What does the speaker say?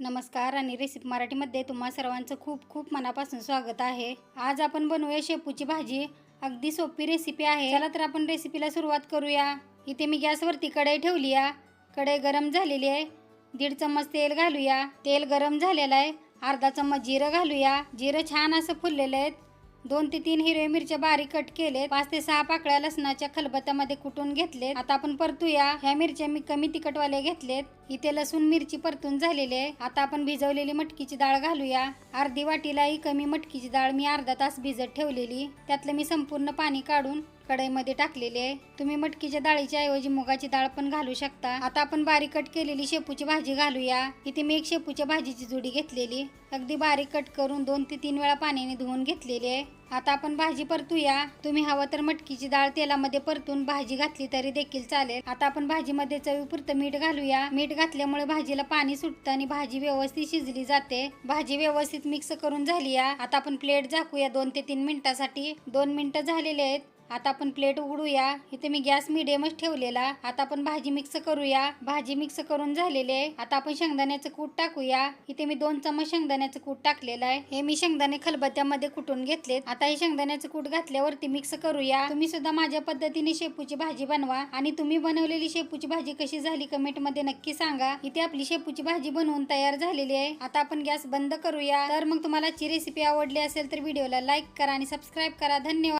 नमस्कार आणि रेसिपी मराठीमध्ये तुम्हा सर्वांचं खूप खूप मनापासून स्वागत आहे. आज आपण बनवूया शेपूची भाजी. अगदी सोपी रेसिपी आहे. चला तर आपण रेसिपीला सुरुवात करूया. इथे मी गॅसवरती कढई ठेवली आहे कढई गरम झालेली आहे. दीड चम्मच तेल घालूया. तेल गरम झालेलं आहे. अर्धा चम्मच जिरं घालूया. जिरं छान असं फुललेलं आहे दोन ते तीन हिरव्या मिरच्या बारीक कट केले पाच ते सहा पाकळ्या लसणाच्या खलबत्यामध्ये कुटून घेतले आता आपण परतूया. ह्या मिरच्या मी कमी तिखटवाले घेतलेत. इथे लसूण मिरची परतून झालेले आता आपण भिजवलेली मटकीची डाळ घालूया. अर्धी वाटीलाही कमी मटकीची डाळ मी अर्धा तास भिजत ठेवलेली. त्यातलं मी संपूर्ण पाणी काढून कढईमध्ये टाकलेली आहे. तुम्ही मटकीच्या डाळीच्या ऐवजी मुगाची डाळ पण घालू शकता. आता आपण बारीक कट केलेली शेपूची भाजी घालूया. इथे मी एक शेपूच्या भाजीची जुडी घेतलेली. अगदी बारीक कट करून दोन ते तीन वेळा पाण्याने धुवून घेतलेली आहे. आता आपण भाजी परतूया. तुम्ही हवं तर मटकीची डाळ तेलामध्ये परतून भाजी घातली तरी देखील चालेल. आता आपण भाजीमध्ये चवीपुरतं मीठ घालूया. मीठ घातल्यामुळे भाजीला पाणी सुटतं आणि भाजी व्यवस्थित शिजली जाते. भाजी व्यवस्थित मिक्स करून झाली आता आपण प्लेट झाकूया दोन ते तीन मिनिटासाठी. दोन मिनिटं झालेले आहेत. आता आपण प्लेट उघडूया. इथे मी गॅस मिडियमच ठेवलेला. आता आपण भाजी मिक्स करूया. भाजी मिक्स करून झालेली आहे. आता आपण शेंगदाण्याचं कूट टाकूया. इथे मी दोन चमच शेंगदाण्याचं कूट टाकलेलं आहे. हे मी शेंगदाणे खलबत्त्यामध्ये कुटून घेतलेत. आता हे शेंगदाण्याचं कूट घातल्यावरती मिक्स करूया. तुम्ही सुद्धा माझ्या पद्धतीने शेपूची भाजी बनवा. आणि तुम्ही बनवलेली शेपूची भाजी कशी झाली कमेंटमध्ये नक्की सांगा. इथे आपली शेपूची भाजी बनवून तयार झालेली आहे. आता आपण गॅस बंद करूया. तर मग तुम्हाला ची रेसिपी आवडली असेल तर व्हिडिओला लाईक करा आणि सबस्क्राईब करा. धन्यवाद.